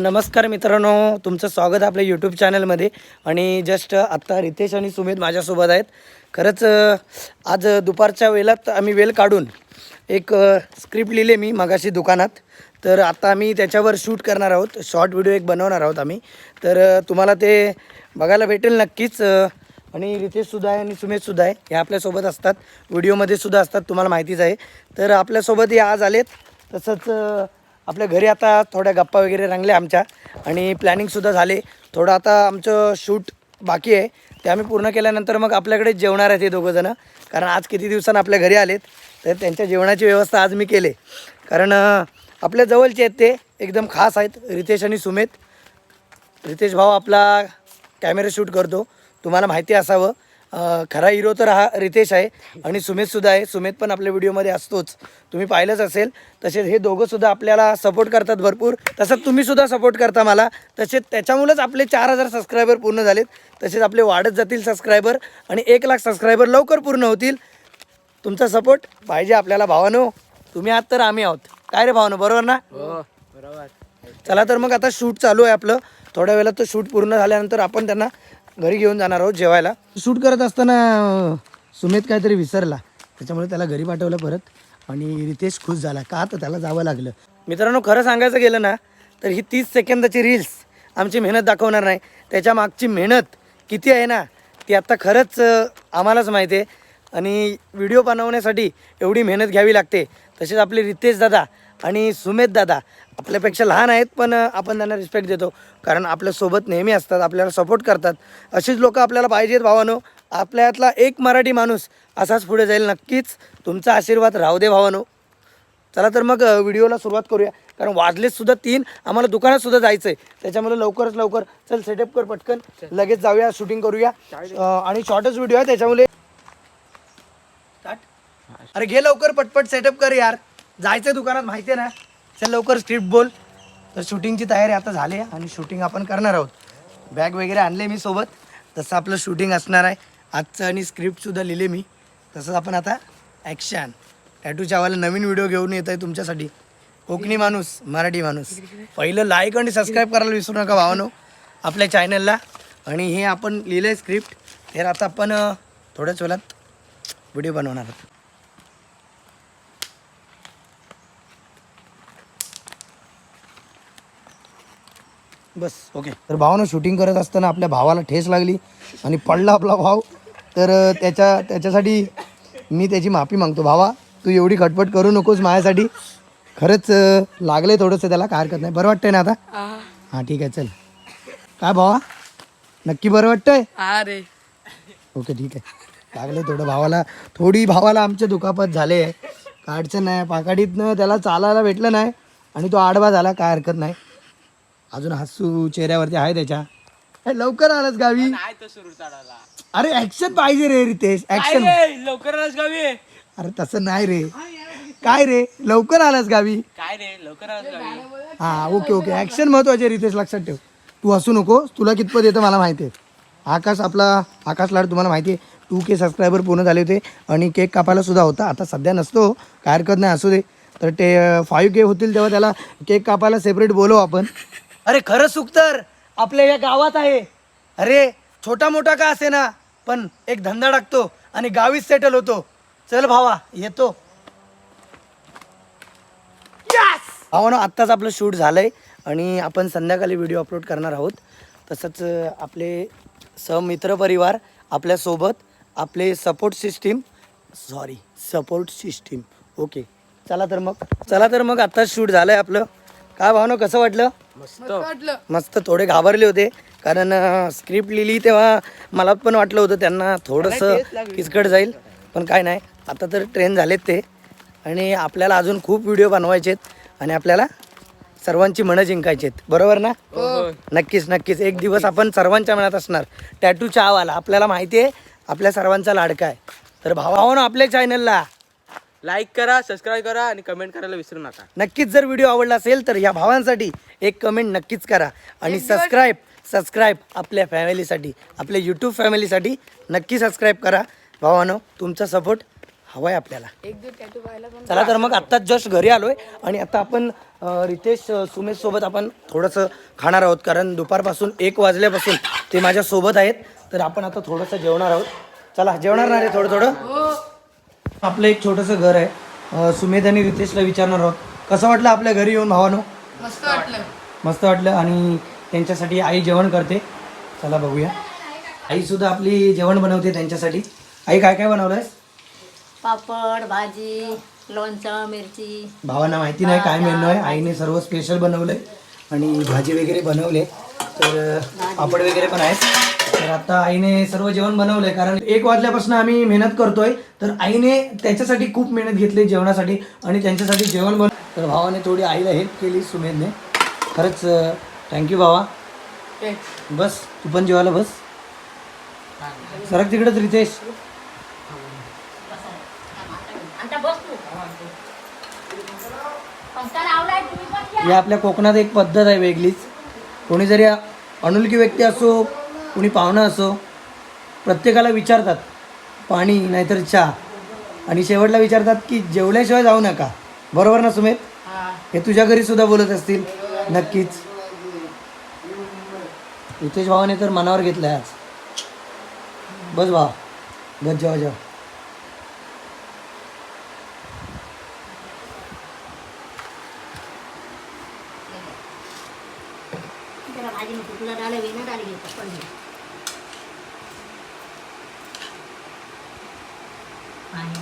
नमस्कार मित्रांनो तुमचं स्वागत आपल्या यूट्यूब चॅनलमध्ये आणि जस्ट आत्ता रितेश आणि सुमित माझ्यासोबत आहेत. खरंच आज दुपारच्या वेळात आम्ही वेळ काढून एक स्क्रिप्ट लिहिले मी मगाशी दुकानात. तर आता आम्ही त्याच्यावर शूट करणार आहोत. शॉर्ट व्हिडिओ एक बनवणार आहोत आम्ही. तर तुम्हाला ते बघायला भेटेल नक्कीच. आणि रितेशसुद्धा आहे आणि सुमेशसुद्धा आहे. हे आपल्यासोबत असतात. व्हिडिओमध्ये सुद्धा असतात. तुम्हाला माहितीच आहे. तर आपल्यासोबत हे आज आलेत. तसंच आपल्या घरी आता थोड्या गप्पा वगैरे रंगल्या आमच्या आणि प्लॅनिंगसुद्धा झाले. थोडं आता आमचं शूट बाकी आहे. ते आम्ही पूर्ण केल्यानंतर मग आपल्याकडे जेवणार आहेत हे दोघंजणं कारण आज किती दिवसांनी आपल्या घरी आलेत तर त्यांच्या जेवणाची व्यवस्था आज मी केले. कारण आपल्या जवळचे आहेत ते एकदम खास आहेत रितेश आणि सुमेत. रितेश भाऊ आपला कॅमेरा शूट करतो. तुम्हाला माहिती असावं. खरा हिरो तर हा रितेश आहे आणि सुमितसुद्धा आहे. सुमित पण आपल्या व्हिडिओमध्ये असतोच. तुम्ही पाहिलंच असेल. तसेच हे दोघंसुद्धा आपल्याला सपोर्ट करतात भरपूर. तसंच तुम्हीसुद्धा सपोर्ट करता मला. तसेच त्याच्यामुळेच आपले चार हजार सबस्क्रायबर पूर्ण झालेत. तसेच आपले वाढत जातील सबस्क्रायबर आणि एक लाख सबस्क्रायबर लवकर पूर्ण होतील. तुमचा सपोर्ट पाहिजे आपल्याला भावानो. तुम्ही आहात तर आम्ही आहोत. काय रे भावानो बरोबर ना? चला तर मग आता शूट चालू आहे आपलं. थोड्या वेळात तो शूट पूर्ण झाल्यानंतर आपण त्यांना घरी घेऊन जाणार आहोत जेवायला. शूट करत असताना अं, सुमित काहीतरी विसरला. त्याच्यामुळे त्याला घरी पाठवलं परत. आणि रितेश खुश झाला. का तर त्याला जावं लागलं? मित्रांनो खरं सांगायचं गेलं ना तर ही तीस सेकंदाची रील्स आमची मेहनत दाखवणार नाही. त्याच्या मागची मेहनत किती आहे ना ती आत्ता खरंच आम्हालाच माहिती आहे. आणि व्हिडिओ बनवण्यासाठी एवढी मेहनत घ्यावी लागते. तसेच आपले रितेश दादा आणि सुमेध दादा आपल्यापेक्षा लहान आहेत पण आपण त्यांना रिस्पेक्ट देतो. कारण आपल्यासोबत नेहमी असतात आपल्याला सपोर्ट करतात. अशीच लोक आपल्याला पाहिजेत भावानो. आपल्यातला एक मराठी माणूस असाच पुढे जाईल नक्कीच. तुमचा आशीर्वाद राहू दे भावानो. चला तर मग व्हिडिओला सुरुवात करूया. कारण वाजलेच सुद्धा तीन आम्हाला दुकानात सुद्धा जायचं आहे त्याच्यामुळे लवकरच लवकर. चल सेटअप कर पटकन. लगेच जाऊया शूटिंग करूया. आणि शॉर्टच व्हिडिओ आहे त्याच्यामुळे. अरे घे लवकर पटपट सेटअप कर यार. जायचं दुकानात माहिती आहे ना? चल लवकर स्क्रिप्ट बोल. तर शूटिंगची तयारी आता झाली आहे आणि शूटिंग आपण करणार आहोत. बॅग वगैरे आणले मी सोबत. तसं आपलं शूटिंग असणार आहे. आजचं आणि स्क्रिप्टसुद्धा लिहिले मी. तसंच आपण आता ॲक्शन टॅटू चावाला नवीन व्हिडिओ घेऊन येत आहे तुमच्यासाठी. कोकणी माणूस मराठी माणूस. पहिलं लाईक आणि सबस्क्राईब करायला विसरू नका भावानो. आपल्या चॅनलला आणि हे आपण लिहिलं आहे स्क्रिप्ट तर आता आपण थोड्याच वेळात व्हिडिओ बनवणार आहोत. बस. ओके. तर भावानं शूटिंग करत असताना आपल्या भावाला ठेस लागली आणि पडला आपला भाव. तर त्याच्या त्याच्यासाठी मी त्याची माफी मागतो. भावा तू एवढी खटपट करू नकोस माझ्यासाठी. खरंच अं, लागलंय थोडंसं त्याला काय हरकत नाही. बरं वाटतंय ना आता? हां. ठीक आहे चल. काय भावा? नक्की बरं वाटतंय? अरे ओके ठीक आहे. लागले थोडं भावाला. थोडी भावाला आमचे दुखापत झाले. आहे अडचण नाही. पाकाडीतनं त्याला चालायला भेटलं नाही. आणि तो आडवा झाला. काय हरकत नाही. अजून हसू चेहऱ्यावरती आहे त्याच्या. ए, लवकर आलास गावी. नाही तर सुरू चढायला अरे ऍक्शन पाहिजे रे रितेश. ऍक्शन लवकर आलास गावी. अरे तसं नाही रे. काय रे लवकर आलास गावी? काय रे लवकर आलास गावी. हा ओके ओके ऍक्शन महत्त्वाचे रितेश लक्षात ठेव. तू हसू नको तुला कितपत येतं मला माहिती आहे. आकाश आपला आकाश लाड तुम्हाला माहिती आहे टू के सबस्क्रायबर पूर्ण झाले होते आणि केक कापायला सुद्धा होता. आता सध्या नसतो काय हरकत नाही असू दे. तर ते फाईव्ह के होतील तेव्हा त्याला केक कापायला सेपरेट बोलव आपण. अरे खरं सुख तर. आपल्या या गावात आहे. अरे छोटा मोठा का असे ना? पण एक धंदा टाकतो आणि गावीच सेटल होतो. चल भावा येतो. भावानं आत्ताच आपलं शूट झालं आहे आणि आपण संध्याकाळी व्हिडिओ अपलोड करणार आहोत. तसंच आपले सहमित्र परिवार आपल्यासोबत आपले support system sorry support system okay चला तर मग चला तर मग आत्ताच शूट झालं आहे आपलं. काय भावना कसं वाटलं? मस्त. थोडे घाबरले होते. कारण स्क्रिप्ट लिहिली तेव्हा मला पण वाटलं होतं त्यांना थोडंसं किचकट जाईल पण काय नाही. आता तर ट्रेन झालेत ते. आणि आपल्याला अजून खूप व्हिडिओ बनवायचे आहेत आणि आपल्याला सर्वांची मनं जिंकायची आहेत बरोबर ना? नक्कीच नक्कीच. एक दिवस आपण सर्वांच्या मनात असणार. टॅटू चहावाला आपल्याला माहिती आहे आपल्या सर्वांचा लाडका आहे. तर भावानं आपल्या चॅनलला लाईक करा सबस्क्राईब करा आणि कमेंट करायला विसरू नका. नक्कीच जर व्हिडिओ आवडला असेल तर या भावांसाठी एक कमेंट नक्कीच करा. आणि सबस्क्राईब सबस्क्राईब आपल्या फॅमिलीसाठी आपल्या यूट्यूब फॅमिलीसाठी नक्की सबस्क्राईब करा. भावानो तुमचा सपोर्ट हवा आहे आपल्याला चला तर मग आत्ताच जस्ट घरी आलोय आणि आता आपण रितेश अं, सुमेश सोबत आपण थोडंसं खाणार आहोत. कारण दुपारपासून एक वाजल्यापासून ते माझ्या सोबत आहेत. तर आपण आता थोडंसं जेवणार आहोत. चला जेवणार ना रे थोडं थोडं? आपलं एक छोटंसं घर आहे. सुमेध आणि रितेशला विचारणार आहोत. कसं वाटलं आपल्या घरी येऊन भावानो? मस्त वाटलं. मस्त वाटलं आणि त्यांच्यासाठी आई जेवण करते. चला बघूया. आई सुद्धा आपली जेवण बनवते त्यांच्यासाठी. आई काय काय बनवलंयस? पापड भाजी लोणचं मिरची. भावांना माहिती नाही काय मेनू आहे. आईने सर्व स्पेशल बनवलंय आणि भाजी वगैरे बनवले. तर पापड वगैरे पण आहेत. आता आईने सर्व जेवण बनवलंय कारण एक वाजल्यापासून आम्ही मेहनत करतोय. तर आईने त्याच्यासाठी खूप मेहनत घेतली जेवणासाठी आणि त्यांच्यासाठी जेवण बन तर भावाने थोडी आईला हेल्प केली सुमेधने खरंच थँक्यू भावा. बस तू पण जेवायला बस. सरक तिकडेच रितेश. आता बस तू. पंखा लावलाय तुम्ही पण घ्या. ही आपल्या कोकणात एक पद्धत आहे वेगळीच. कोणी जरी अनोळखी व्यक्ती असो कोणी पाहुणा असो प्रत्येकाला विचारतात पाणी नाहीतर चहा. आणि शेवटला विचारतात की जेवल्याशिवाय जाऊ नका. बरोबर ना सुमेध हे. तुझ्या घरी सुद्धा बोलत असतील? नक्कीच. रितेश भावाने तर मनावर घेतलंय आज. बस भाव. बस जेवा जेवा. जरा भाजी नको तुला वेणार डाळ घे पण पाणी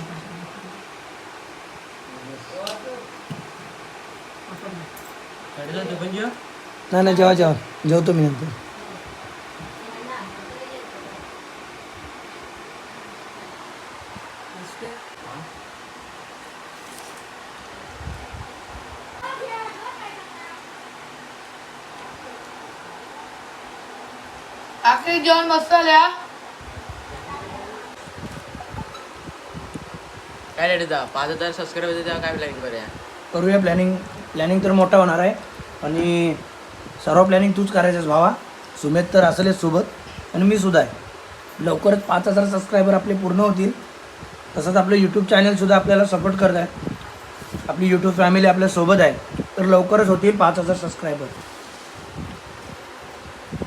नाही नाही जेव्हा जेव्हा जेवतो मी नंतर. आखरी जेवण मस्त आल्या काय रेट होता पाच हजार सबस्क्राईब होते तेव्हा काय प्लॅनिंग करूया? करूया प्लॅनिंग प्लॅनिंग तर मोठा होणार आहे. आणि सर्व प्लॅनिंग तूच करायचंस भावा. सुमेध तर असेलच सोबत. आणि मी सुद्धा आहे. लवकरच पाच हजार सबस्क्रायबर आपले पूर्ण होतील. तसंच आपलं यूट्यूब चॅनलसुद्धा आपल्याला सपोर्ट करत आहे. आपली यूट्यूब फॅमिली आपल्यासोबत आहे. तर लवकरच होतील पाच हजार सबस्क्रायबर